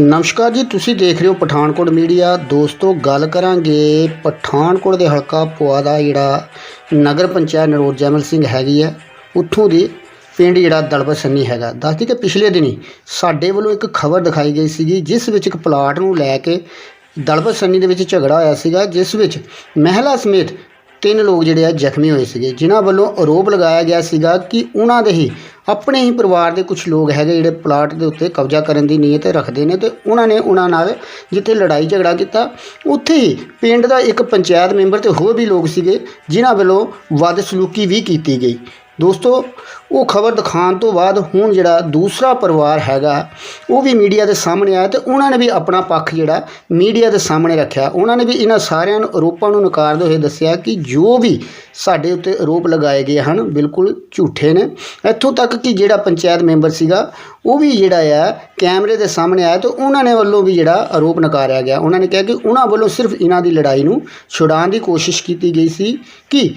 ਨਮਸਕਾਰ ਜੀ, ਤੁਸੀਂ ਦੇਖ ਰਹੇ ਹੋ ਪਠਾਨਕੋਟ ਮੀਡੀਆ। ਦੋਸਤੋ, ਗੱਲ ਕਰਾਂਗੇ ਪਠਾਨਕੋਟ ਦੇ ਹਲਕਾ ਪੁਆ ਦਾ ਜਿਹੜਾ ਨਗਰ ਪੰਚਾਇਤ ਨਰੋਜ ਜੈਮਲ ਸਿੰਘ ਹੈਗੀ ਹੈ। ਉੱਥੋਂ ਦੀ ਪਿੰਡ ਜਿਹੜਾ ਦਲਬਤ ਸੰਨੀ ਹੈਗਾ। ਦੱਸਦੀ ਕਿ ਪਿਛਲੇ ਦਿਨੀ ਸਾਡੇ ਵੱਲੋਂ ਇੱਕ ਖਬਰ ਦਿਖਾਈ ਗਈ ਸੀਗੀ, ਜਿਸ ਵਿੱਚ ਇੱਕ ਪਲਾਟ ਨੂੰ ਲੈ ਕੇ ਦਲਬਤ ਸੰਨੀ ਦੇ ਵਿੱਚ ਝਗੜਾ ਹੋਇਆ ਸੀਗਾ, ਜਿਸ ਵਿੱਚ ਮਹਿਲਾ ਸਮੇਤ ਤਿੰਨ ਲੋਕ ਜਿਹੜੇ ਆ ਜ਼ਖਮੀ ਹੋਏ ਸੀਗੇ। ਜਿਨ੍ਹਾਂ ਵੱਲੋਂ ਆਰੋਪ ਲਗਾਇਆ ਗਿਆ ਸੀਗਾ ਕਿ ਉਹਨਾਂ ਦੇ ਹੀ ਆਪਣੇ ਹੀ ਪਰਿਵਾਰ ਦੇ ਕੁਝ ਲੋਕ ਹੈਗੇ ਜਿਹੜੇ ਪਲਾਟ ਦੇ ਉੱਤੇ ਕਬਜ਼ਾ ਕਰਨ ਦੀ ਨੀਅਤ ਰੱਖਦੇ ਨੇ ਤੇ ਉਹਨਾਂ ਨੇ ਉਹਨਾਂ ਨਾਲ ਜਿੱਥੇ ਲੜਾਈ ਝਗੜਾ ਕੀਤਾ, ਉੱਥੇ ਹੀ ਪਿੰਡ ਦਾ ਇੱਕ ਪੰਚਾਇਤ ਮੈਂਬਰ ਤੇ ਹੋਰ ਵੀ ਲੋਕ ਸੀਗੇ, ਜਿਨ੍ਹਾਂ ਵੱਲੋਂ ਵੱਧ ਸਲੂਕੀ ਵੀ ਕੀਤੀ ਗਈ। ਦੋਸਤੋ, ਉਹ ਖਬਰ ਦਿਖਾਉਣ ਤੋਂ ਬਾਅਦ ਹੁਣ ਜਿਹੜਾ ਦੂਸਰਾ ਪਰਿਵਾਰ ਹੈਗਾ, ਉਹ ਵੀ ਮੀਡੀਆ ਦੇ ਸਾਹਮਣੇ ਆਇਆ ਤੇ ਉਹਨਾਂ ਨੇ ਵੀ ਆਪਣਾ ਪੱਖ ਜਿਹੜਾ ਮੀਡੀਆ ਦੇ ਸਾਹਮਣੇ ਰੱਖਿਆ। ਉਹਨਾਂ ਨੇ ਵੀ ਇਹਨਾਂ ਸਾਰਿਆਂ ਨੂੰ ਆਰੋਪਾਂ ਨੂੰ ਨਕਾਰਦੇ ਹੋਏ ਦੱਸਿਆ ਕਿ ਜੋ ਵੀ ਸਾਡੇ ਉੱਤੇ ਆਰੋਪ ਲਗਾਏ ਗਏ ਹਨ, ਬਿਲਕੁਲ ਝੂਠੇ ਨੇ। ਇੱਥੋਂ ਤੱਕ ਕਿ ਜਿਹੜਾ ਪੰਚਾਇਤ ਮੈਂਬਰ ਸੀਗਾ, ਉਹ ਵੀ ਜਿਹੜਾ ਆ, ਕੈਮਰੇ ਦੇ ਸਾਹਮਣੇ ਆਇਆ ਤੇ ਉਹਨਾਂ ਨੇ ਵੱਲੋਂ ਵੀ ਜਿਹੜਾ ਆਰੋਪ ਨਕਾਰਿਆ ਗਿਆ। ਉਹਨਾਂ ਨੇ ਕਿਹਾ ਕਿ ਉਹਨਾਂ ਵੱਲੋਂ ਸਿਰਫ ਇਹਨਾਂ ਦੀ ਲੜਾਈ ਨੂੰ ਛੁਡਾਉਣ ਦੀ ਕੋਸ਼ਿਸ਼ ਕੀਤੀ ਗਈ ਸੀ ਕਿ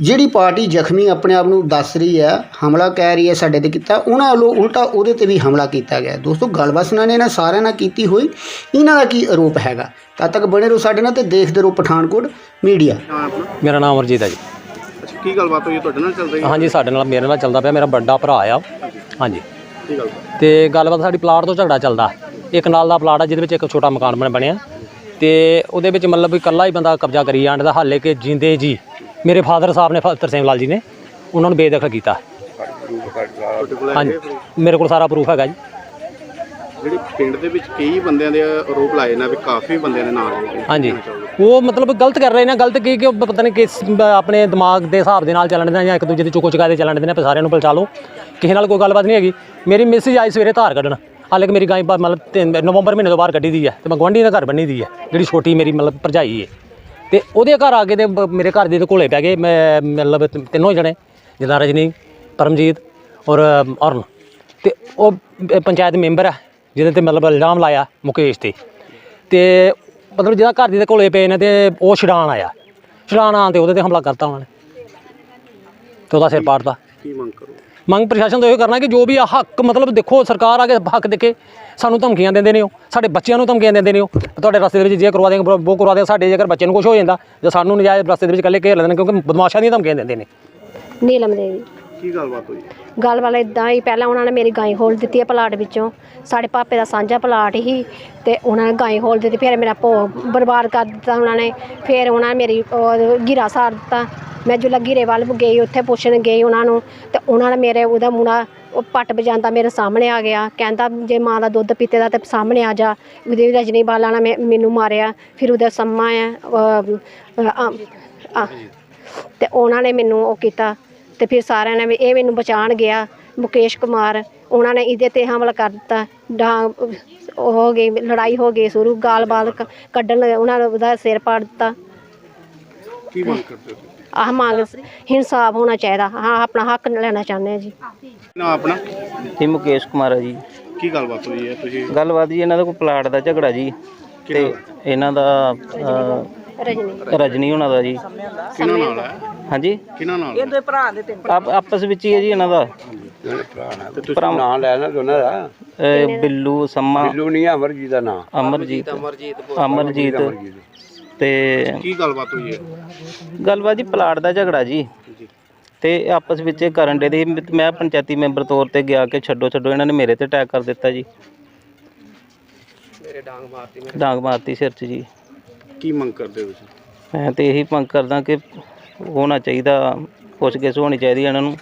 ਜਿਹੜੀ ਪਾਰਟੀ ਜ਼ਖਮੀ ਆਪਣੇ ਆਪ ਨੂੰ ਦੱਸ ਰਹੀ ਹੈ ਹਮਲਾ ਕਹਿ ਰਹੀ ਹੈ ਸਾਡੇ ਤੇ ਕੀਤਾ ਉਹਨਾਂ ਵੱਲੋਂ ਉਲਟਾ ਉਹਦੇ ਤੇ ਵੀ ਹਮਲਾ ਕੀਤਾ ਗਿਆ ਦੋਸਤੋ ਗੱਲਬਾਤ ਇਹਨਾਂ ਨੇ ਇਹਨਾਂ ਸਾਰਿਆਂ ਨਾਲ ਕੀਤੀ ਹੋਈ ਇਹਨਾਂ ਦਾ ਕੀ ਆਰੋਪ ਹੈਗਾ? ਤਦ ਤੱਕ ਬਣੇ ਰਹੋ ਸਾਡੇ ਨਾਲ ਤੇ ਦੇਖਦੇ ਰਹੋ ਪਠਾਨਕੋਟ ਮੀਡੀਆ। ਮੇਰਾ ਨਾਮ ਅਮਰਜੀਤ ਹੈ ਜੀ। ਅੱਛਾ ਕੀ ਗੱਲਬਾਤ ਹੋਈ ਤੁਹਾਡੇ ਨਾਲ ਚੱਲ ਰਹੀ ਹੈ? ਹਾਂਜੀ ਸਾਡੇ ਨਾਲ ਮੇਰੇ ਨਾਲ ਚੱਲਦਾ ਪਿਆ ਮੇਰਾ ਵੱਡਾ ਭਰਾ ਆ। ਹਾਂਜੀ। ਕੀ ਗੱਲਬਾਤ ਤੇ ਗੱਲਬਾਤ ਸਾਡੀ ਪਲਾਟ ਤੋਂ ਝਗੜਾ ਚੱਲਦਾ। ਇੱਕ ਨਾਲ ਦਾ ਪਲਾਟ ਆ ਜਿਹਦੇ ਵਿੱਚ ਇੱਕ ਛੋਟਾ ਮਕਾਨ ਬਣ ਬਣਿਆ ਤੇ ਉਹਦੇ ਵਿੱਚ ਮਤਲਬ ਵੀ ਇਕੱਲਾ ਹੀ ਬੰਦਾ ਕਬਜ਼ਾ ਕਰੀ ਜਾਂਦਾ ਹਾਲੇ ਕਿ ਜਿੰਦੇ ਜੀ ਮੇਰੇ ਫਾਦਰ ਸਾਹਿਬ ਨੇ ਫ- ਤਰਸੇਮ ਲਾਲ ਜੀ ਨੇ ਉਹਨਾਂ ਨੂੰ ਬੇਦਖਲ ਕੀਤਾ। ਹਾਂਜੀ ਮੇਰੇ ਕੋਲ ਸਾਰਾ ਪ੍ਰੂਫ ਹੈਗਾ ਜੀ। ਜਿਹੜੇ ਪਿੰਡ ਦੇ ਵਿੱਚ ਕਈ ਬੰਦਿਆਂ ਦੇ ਆਰੋਪ ਲਾਏ ਨੇ ਵੀ ਕਾਫੀ ਬੰਦਿਆਂ ਦੇ ਨਾਲ ਹਾਂਜੀ। ਉਹ ਮਤਲਬ ਗਲਤ ਕਰ ਰਹੇ ਨੇ ਗਲਤ ਕੀ ਕਿ ਉਹ ਪਤਾ ਨਹੀਂ ਕਿਸ ਬ- ਆਪਣੇ ਦਿਮਾਗ ਦੇ ਹਿਸਾਬ ਦੇ ਨਾਲ ਚੱਲਣ ਦੇ ਜਾਂ ਇੱਕ ਦੂਜੇ ਦੀ ਚੁੱਕੋ ਚੁਕਾ ਦੇ ਚੱਲਣ ਦੇ ਨੇ ਸਾਰਿਆਂ ਨੂੰ ਪਲਚਾ ਲਓ। ਕਿਸੇ ਨਾਲ ਕੋਈ ਗੱਲਬਾਤ ਨਹੀਂ ਹੈਗੀ। ਮੇਰੀ ਮਿਸਿਸ ਆਈ ਸਵੇਰੇ ਧਾਰ ਕੱਢਣ। ਹਾਲੇ ਕਿ ਮੇਰੀ ਗਾਂ ਬ- ਮਤਲਬ ਤਿੰਨ- ਨਵੰਬਰ ਮਹੀਨੇ ਤੋਂ ਬਾਹਰ ਕੱਢੀ ਦੀ ਹੈ ਤੇ ਮੈਂ ਗੁਆਂਢੀ ਦਾ ਘਰ ਬੰਨੀ ਦੀ ਹੈ ਜਿਹੜੀ ਛੋਟੀ ਮੇਰੀ ਮਤਲਬ ਭਰਜਾਈ ਹੈ। ਤੇ ਉਹਦੇ ਘਰ ਆ ਕੇ ਤੇ ਬ- ਮੇਰੇ ਘਰ ਦੇ ਤੇ ਕੋਲੇ ਪੈ ਗਏ। ਮੈਂ ਮਤਲਬ ਤਿ- ਤਿੰਨੋਂ ਜਣੇ ਜਿੱਦਾਂ ਰਜਨੀ ਪਰਮਜੀਤ ਔਰ ਅ, ਅਰੁਣ। ਤੇ ਉਹ ਪ- ਪੰਚਾਇਤ ਮੈਂਬਰ ਹੈ ਜਿਹਦੇ ਤੇ ਮਤਲਬ ਇਲਜ਼ਾਮ ਲਾਇਆ ਮੁਕੇਸ਼ ਤੇ। ਤੇ ਮਤਲਬ ਜਿਹਦਾ ਘਰ ਦੇ ਕੋਲੇ ਪਏ ਨੇ ਤੇ ਉਹ ਛਡਾਣ ਆਇਆ। ਛਡਾਣ ਆਉਣ ਤੇ ਉਹਦੇ ਤੇ ਹਮਲਾ ਕਰਤਾ ਉਹਨਾਂ ਨੇ। ਤੇ ਉਹਦਾ ਸਿਰ ਪਾੜਤਾ। ਕੀ ਮੰਗ ਕਰੋ ਮੰਗ ਪ੍ਰਸ਼ਾਸਨ ਤੋਂ ਇਹ ਕਰਨਾ ਕਿ ਜੋ ਵੀ ਆ ਹੱਕ, ਮਤਲਬ ਦੇਖੋ ਸਰਕਾਰ ਆ ਕੇ ਹੱਕ ਦੇਖੇ ਸਾਨੂੰ ਧਮਕੀਆਂ ਦਿੰਦੇ ਨੇ ਉਹ। ਸਾਡੇ ਬੱਚਿਆਂ ਨੂੰ ਧਮਕੀਆਂ ਦਿੰਦੇ ਨੇ ਉਹ। ਤੁਹਾਡੇ ਰਸਤੇ ਦੇ ਵਿੱਚ ਜੇ ਕਰਵਾ ਦੇਂਗੇ ਉਹ ਕਰਵਾ ਦੇ ਸਾਡੇ ਜੇਕਰ ਬੱਚੇ ਨੂੰ ਕੁਝ ਹੋ ਜਾਂਦਾ ਜਾਂ ਸਾਨੂੰ ਨਜਾਇਜ਼ ਰਸਤੇ ਦੇ ਵਿੱਚ ਇਕੱਲੇ ਘੇਰ ਲੈਂਦੇ ਨੇ, ਕਿਉਂਕਿ ਬਦਮਾਸ਼ਾਂ ਦੀਆਂ ਧਮਕੀਆਂ ਦਿੰਦੇ ਨੇ। ਨੀਲਮ ਦੇਵੀ। ਕੀ ਗੱਲਬਾਤ ਹੋਈ? ਗੱਲ ਵਾਲਾ ਇਦਾਂ ਹੀ ਪਹਿਲਾਂ ਉਹਨਾਂ ਨੇ ਮੇਰੀ ਗਾਂ ਖੋਲ ਦਿੱਤੀ ਹੈ ਪਲਾਟ ਵਿੱਚੋਂ। ਸਾਡੇ ਪਾਪੇ ਦਾ ਸਾਂਝਾ ਪਲਾਟ ਹੀ ਤੇ ਉਹਨਾਂ ਨੇ ਗਾਂ ਖੋਲ ਦਿੱਤੀ ਫਿਰ ਮੇਰਾ ਭੋ ਬਰਬਾਦ ਕਰ ਦਿੱਤਾ ਉਹਨਾਂ ਨੇ। ਫਿਰ ਉਹਨਾਂ ਨੇ ਮੇਰੀ ਉਹ ਗਿਰਾ ਸਾਰ ਦਿੱਤਾ। ਮੈਂ ਜੋ ਲੱਗੀ ਵੱਲ ਗਈ ਉੱਥੇ ਪੁੱਛਣ ਗਈ ਉਹਨਾਂ ਨੂੰ ਤੇ ਉਹਨਾਂ ਨੇ ਮੇਰੇ ਉਹਦਾ ਮੁੰਡਾ ਉਹ ਪੱਟ ਵਜਾਉਂਦਾ ਮੇਰੇ ਸਾਹਮਣੇ ਆ ਗਿਆ। ਕਹਿੰਦਾ ਜੇ ਮਾਂ ਦਾ ਦੁੱਧ ਪੀਤੇ ਦਾ ਤੇ ਸਾਹਮਣੇ ਆ ਜਾ। ਉਹਦੇ ਰਜਨੀ ਬਾਲਾ ਨੇ ਮੈ- ਮੈਨੂੰ ਮਾਰਿਆ। ਫਿਰ ਉਹਦਾ ਸੰਮਾ ਹੈ ਅਹ, ਤੇ ਉਹਨਾਂ ਨੇ ਮੈਨੂੰ ਉਹ ਕੀਤਾ। ਤੇ ਫਿਰ ਸਾਰਿਆਂ ਨੇ ਵੀ ਇਹ ਮੈਨੂੰ ਬਚਾਣ ਗਿਆ ਮੁਕੇਸ਼ ਕੁਮਾਰ। ਉਹਨਾਂ ਨੇ ਇਹਦੇ ਤੇ ਹਮਲਾ ਕਰ ਦਿੱਤਾ। ਡਾਂ ਉਹ ਹੋ ਗਈ ਲੜਾਈ ਹੋ ਗਈ ਸ਼ੁਰੂ ਗਾਲ-ਬਾਲ ਕ- ਕੱਢਣ ਉਹਨਾਂ ਨੇ ਉਹਦਾ ਸਿਰ ਪਾੜ ਦਿੱਤਾ। ਕੀ ਮੰਗ ਕਰਦੇ ਹੋ ਆਹ ਮੰਗ ਇਨਸਾਫ ਹੋਣਾ ਚਾਹੀਦਾ। ਹਾਂ ਆਪਣਾ ਹੱਕ ਲੈਣਾ ਚਾਹੁੰਦੇ ਹਾਂ ਜੀ। ਨਾ ਆਪਣਾ? ਇਹ ਮੁਕੇਸ਼ ਕੁਮਾਰ ਹੈ ਜੀ। ਕੀ ਗੱਲਬਾਤ ਹੋਈ ਹੈ ਤੁਸੀਂ? ਗੱਲਬਾਤ ਜੀ ਇਹਨਾਂ ਦਾ ਕੋਈ ਪਲਾਟ ਦਾ ਝਗੜਾ ਜੀ। ਤੇ ਇਹਨਾਂ ਦਾ ਅਹ, ਰਜਨੀ। ਰਜਨੀ ਹੋਣਾ ਦਾ ਜੀ। ਕਿਹਨਾਂ ਨਾਲ ਹੈ? ਹਾਂਜੀ। ਕਿਹਨਾਂ ਨਾਲ? ਆਪ ਆਪਸ ਵਿੱਚ ਹੀ ਹੈ ਜੀ ਇਹਨਾਂ ਦਾ। ਤੇ ਤੁਸੀਂ ਭਰਾ ਨਾਂ ਲੈ ਨਾ ਦੋਨਾਂ ਦਾ। ਅਹ, ਬਿੱਲੂ ਸੰਮਾ। ਬਿੱਲੂ ਨਹੀਂ ਹੈ ਅਮਰਜੀਤ ਦਾ ਨਾਂ। ਅਮਰਜੀਤ। ਅਮਰਜੀਤ ਤੇ ਕੀ ਗੱਲਬਾਤ ਹੋਈ ਹੈ? ਗੱਲਬਾਤ ਜੀ ਪਲਾਟ ਦਾ ਝਗੜਾ ਜੀ। ਤੇ ਆਪਸ ਵਿੱਚ ਇਹ ਕਰਨ ਦੇ ਦੇ ਮੈਂ ਪੰਚਾਇਤੀ ਮੈਂਬਰ ਤੌਰ ਤੇ ਗਿਆ ਕਿ ਛੱਡੋ ਛੱਡੋ ਇਹਨਾਂ ਨੇ ਮੇਰੇ ਤੇ ਅਟੈਕ ਕਰ ਦਿੱਤਾ ਜੀ। ਮੇਰੇ ਡਾਂਗ ਮਾਰਤੀ ਡਾਂਗ ਮਾਰਤੀ ਸਿਰ 'ਚ ਜੀ। ਕੀ ਮੰਗ ਕਰਦੇ ਹੋ ਤੁਸੀਂ? ਮੈਂ ਤੇ ਇਹੀ ਮੰਗ ਕਰਦਾ ਕਿ ਹੋਣਾ ਚਾਹੀਦਾ ਪੁੱਛ ਗਿੱਛ ਹੋਣੀ ਚਾਹੀਦੀ ਇਹਨਾਂ ਨੂੰ।